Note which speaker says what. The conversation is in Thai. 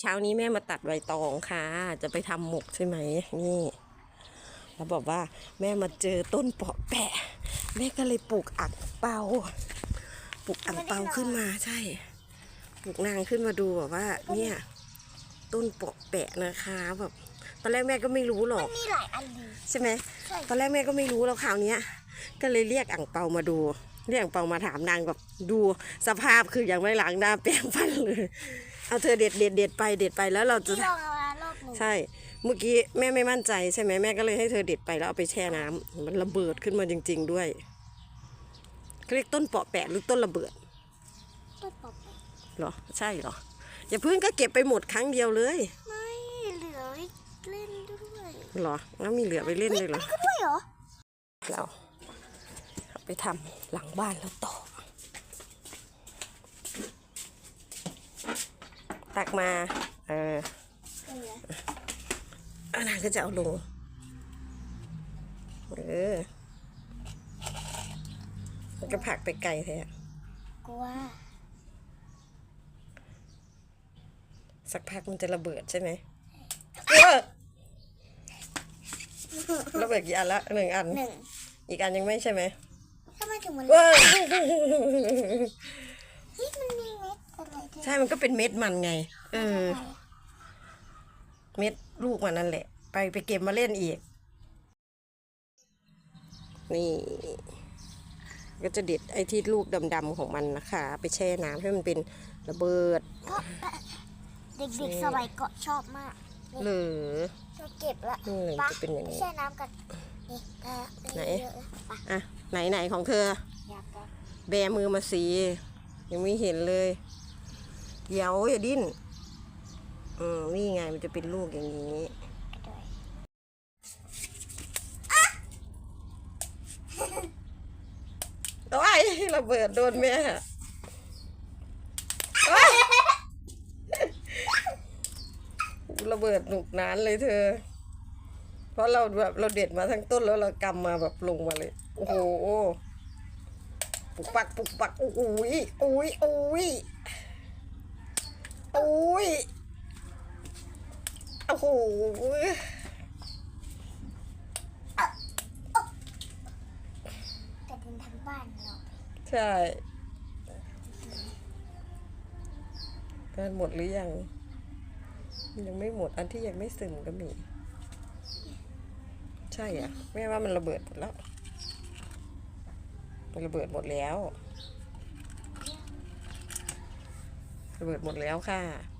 Speaker 1: เช้านี้แม่มาตัดใบตองค่ะ จะไปทำหมกใช่ไหมนี่ แล้วบอกว่าแม่มาเจอต้นเปาะแปะ แม่ก็เลยปลูกอังเปา ปลูกอังเปาขึ้นมาใช่ ปลูกนางขึ้นมาดูแบบว่า เนี่ย ต้นเปาะแปะนะคะแบบตอนแรกแม่ก็ไม่รู้หรอก
Speaker 2: มีหลายอันเลย
Speaker 1: ใช่ไหม
Speaker 2: ใช่
Speaker 1: ตอนแรกแม่ก็ไม่รู้แล้วคราวเนี้ยก็เลยเรียกอ่างเปามาดู เรียกอ่างเปามาถามนางแบบดูสภาพคือยังไม่ล้างหน้าแปรงฟันเลย เอาเธอเด็ดเด็ดเด็ดไปเด็ดไปแล้วเราจะ
Speaker 2: ที่ลองเอามารอบหนึ่ง
Speaker 1: ใช่ เมื่อกี้แม่ไม่มั่นใจใช่ไหมแม่ก็เลยให้เธอเด็ดไปแล้วเอาไปแช่น้ำมันระเบิดขึ้นมาจริง ๆ ด้วยเขาเรียกต้นเปาะแปะหรือต้นระเบิด
Speaker 2: ต้นปอบแปะ
Speaker 1: เหรอ ใช่เหรอ อย่าเพิ่งก็เก็บไปหมดครั้งเดียวเลย
Speaker 2: ไม่เหลือไว้เล่นด้วย
Speaker 1: เหรอแล้วมีเหลือไปเล่นเลยเหรอ
Speaker 2: ก็ด้วยเหรอ
Speaker 1: เราไปทำหลังบ้านแล้วต่อ ตักมา เออ
Speaker 2: เหลือ
Speaker 1: อันนั้นก็จะเอาลง เออแล้วก็ผลักไปไกลแท้
Speaker 2: กลัว
Speaker 1: สักพักมันจะระเบิดใช่ไหมเออระเบิดกี่อันละหนึ่งอัน
Speaker 2: หนึ่ง
Speaker 1: อีกอันยังไม่ใช่ไหม
Speaker 2: ทำไมถึงมัน
Speaker 1: เว้ย
Speaker 2: เฮ้ยมัน
Speaker 1: ใช่มันก็เป็นเม็ดมันไง เออ เม็ดลูกมันนั่นแหละ ไปไปเก็บมาเล่นอีก นี่ ก็จะเด็ดไอ้ที่ลูกดำๆของมันนะคะ ไปแช่น้ำให้มันเป็นระเบิด
Speaker 2: เด็กๆสมัยเกาะชอบมาก
Speaker 1: หรือ
Speaker 2: เราเก็บละ
Speaker 1: นี่เลย
Speaker 2: ป
Speaker 1: จะเป็นอย่างนี้
Speaker 2: แช่น้ำกันนี่ก็
Speaker 1: ไหน
Speaker 2: เยอะแล้วปะ
Speaker 1: อะไหนไหนของเธอ
Speaker 2: อยากกัน
Speaker 1: แบมือมาสี ยังไม่เห็นเลย เดี๋ยวอย่าดิ้น อืมนี่ไงมันจะเป็นลูกอย่างนี้
Speaker 2: ด้วย
Speaker 1: โอ้ยระเบิดโดนแม่โอ๊ยระเบิดหนุกนานเลยเธอ เพราะเราแบบเราเด็ดมาทั้งต้นแล้วเรากำมาแบบลงมาเลย โอ้โห ปุกปักปุกปักอุ้ยอุ้ยอุ้ย อุ้ยโอ้โห
Speaker 2: กระเด็นทั้งบ้านเรา
Speaker 1: ใช่กันหมดหรือยัง ยังไม่หมดอันที่ยังไม่ซึมก็มี ใช่อะแม่ว่ามันระเบิดหมดแล้ว มันระเบิดหมดแล้ว ระเบิดหมดแล้วค่ะ